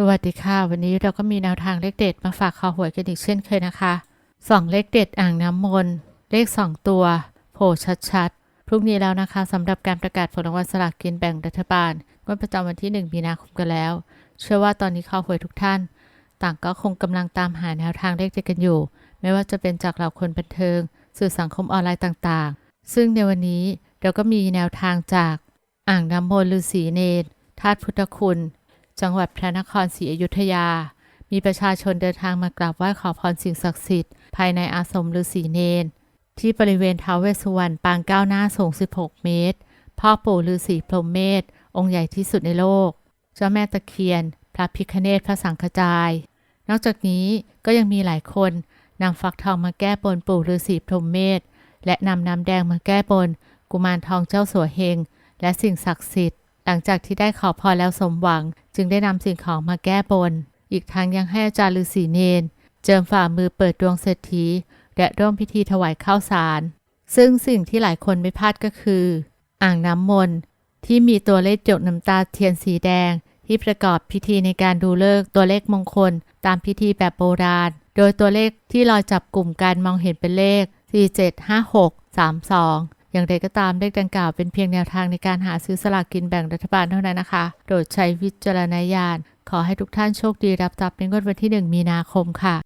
สวัสดีค่ะ วันนี้เราก็มีแนวทางเลขเด็ดมาฝากข่าวหวยกันอีกเช่นเคยนะคะสองเลขเด็ดอ่างน้ำมนต์เลขสองตัวโผล่ชัดๆ พรุ่งนี้แล้วนะคะสำหรับการประกาศผลรางวัลสลากกินแบ่งรัฐบาลงวดประจำวันที่ 1 มีนาคมกันแล้ว เชื่อว่าตอนนี้ข่าวหวยทุกท่าน ต่างก็คงกำลังตามหาแนวทางเลขเด็ดกันอยู่ ไม่ว่าจะเป็นจากเหล่าคนบันเทิง สื่อสังคมออนไลน์ต่างๆ ซึ่งในวันนี้เราก็มีแนวทางจากอ่างน้ำมนต์ฤาษีเนรธาตุพุทธคุณ จังหวัดพระนครศรีอยุธยา มีประชาชนเดินทางมากราบไหว้ขอพรสิ่งศักดิ์สิทธิ์ภายในอาสมฤาษีเนน ที่บริเวณท้าวเวสสุวรรณปางก้าวหน้าสูง 16 เมตร พ่อปู่ฤาษีพรหมเมธองค์ใหญ่ที่สุดในโลก เจ้าแม่ตะเคียน พระพิคเนศพระสังฆจาย นอกจากนี้ก็ยังมีหลายคนนำฟักทองมาแก้บนปู่ฤาษีพรหมเมธและนำน้ำแดงมาแก้บน กุมารทองเจ้าสัวเฮง และสิ่งศักดิ์สิทธิ์ หลังจากที่ได้ขอพรแล้วสมหวัง จึงได้นำสิ่งของมาแก้บน อีกทั้งยังให้อาจารย์ฤาษีเนน เจิมฝ่ามือเปิดดวงเศรษฐี และร่วมพิธีถวายข้าวสาร ซึ่งสิ่งที่หลายคนไม่พลาดก็คือ อ่างน้ำมนต์ที่มีตัวเลขหยดน้ำตาเทียนสีแดง ที่ประกอบพิธีในการดูเลิกตัวเลขมงคล ตามพิธีแบบโบราณ โดยตัวเลขที่เราจับกลุ่มการมองเห็นเป็นเลข 475632 อย่างไรก็ตามเลขดังกล่าวเป็นเพียงแนวทางในการหาซื้อสลากกินแบ่งรัฐบาลเท่านั้นนะคะ โดยใช้วิจารณญาณ ขอให้ทุกท่านโชคดีรับทรัพย์ในงวดวันที่ 1 มีนาคมค่ะ